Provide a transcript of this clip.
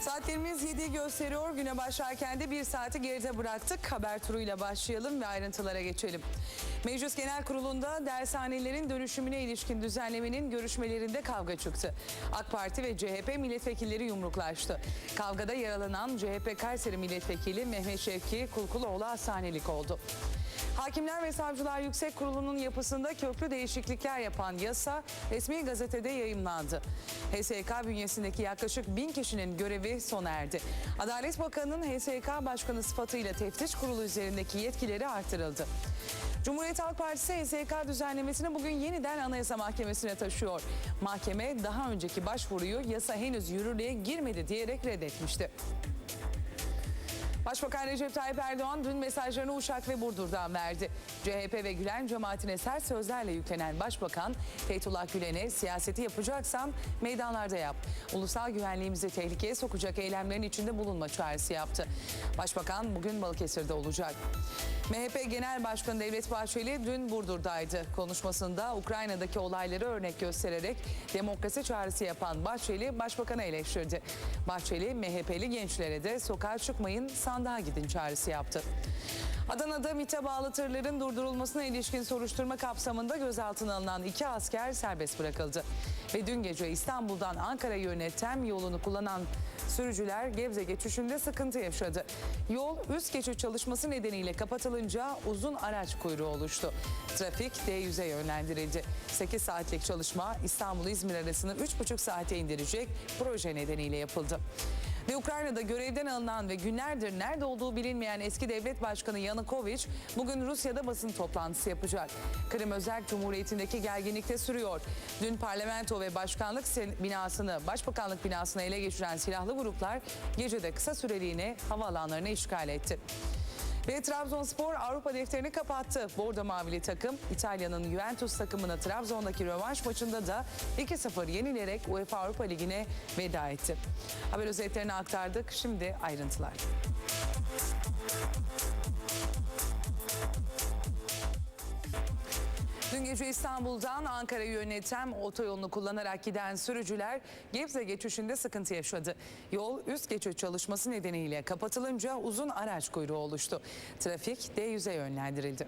Saatlerimiz 7'yi gösteriyor. Güne başlarken de bir saati geride bıraktık. Haber turuyla başlayalım ve ayrıntılara geçelim. Meclis Genel Kurulu'nda dershanelerin dönüşümüne ilişkin düzenlemenin görüşmelerinde kavga çıktı. AK Parti ve CHP milletvekilleri yumruklaştı. Kavgada yaralanan CHP Kayseri milletvekili Mehmet Şevki Kulkuloğlu hastanelik oldu. Hakimler ve Savcılar Yüksek Kurulu'nun yapısında köklü değişiklikler yapan yasa resmi gazetede yayımlandı. HSK bünyesindeki yaklaşık bin kişinin görevi sona erdi. Adalet Bakanı'nın HSK Başkanı sıfatıyla teftiş kurulu üzerindeki yetkileri artırıldı. Cumhuriyet Halk Partisi HSK düzenlemesini bugün yeniden Anayasa Mahkemesi'ne taşıyor. Mahkeme daha önceki başvuruyu yasa henüz yürürlüğe girmedi diyerek reddetmişti. Başbakan Recep Tayyip Erdoğan dün mesajlarını Uşak ve Burdur'dan verdi. CHP ve Gülen cemaatine sert sözlerle yüklenen Başbakan, Fethullah Gülen'e siyaseti yapacaksan meydanlarda yap. Ulusal güvenliğimizi tehlikeye sokacak eylemlerin içinde bulunma çağrısı yaptı. Başbakan bugün Balıkesir'de olacak. MHP Genel Başkanı Devlet Bahçeli dün Burdur'daydı. Konuşmasında Ukrayna'daki olayları örnek göstererek demokrasi çağrısı yapan Bahçeli Başbakan'a eleştirdi. Bahçeli MHP'li gençlere de sokağa çıkmayın sandığa gidin çağrısı yaptı. Adana'da MİT'e bağlı tırların durdurulmasına ilişkin soruşturma kapsamında gözaltına alınan iki asker serbest bırakıldı. Ve dün gece İstanbul'dan Ankara yönüne TEM yolunu kullanan sürücüler Gebze geçişinde sıkıntı yaşadı. Yol üst geçiş çalışması nedeniyle kapatılınca uzun araç kuyruğu oluştu. Trafik D100'e yönlendirildi. 8 saatlik çalışma İstanbul-İzmir arasını 3,5 saate indirecek proje nedeniyle yapıldı. Ve Ukrayna'da görevden alınan ve günlerdir nerede olduğu bilinmeyen eski devlet başkanı Yanukovych bugün Rusya'da basın toplantısı yapacak. Kırım Özerk Cumhuriyeti'ndeki gerginlik de sürüyor. Dün parlamento ve başkanlık binasını, başbakanlık binasını ele geçiren silahlı gruplar gecede kısa süreliğine havaalanlarını işgal etti. Ve Trabzonspor Avrupa defterini kapattı. Bordo Mavili takım İtalya'nın Juventus takımına Trabzon'daki rövanş maçında da 2-0 yenilerek UEFA Avrupa Ligi'ne veda etti. Haber özetlerini aktardık. Şimdi ayrıntılar. Dün gece İstanbul'dan Ankara yönüne TEM otoyolunu kullanarak giden sürücüler Gebze geçişinde sıkıntı yaşadı. Yol üst geçiş çalışması nedeniyle kapatılınca uzun araç kuyruğu oluştu. Trafik D100'e yönlendirildi.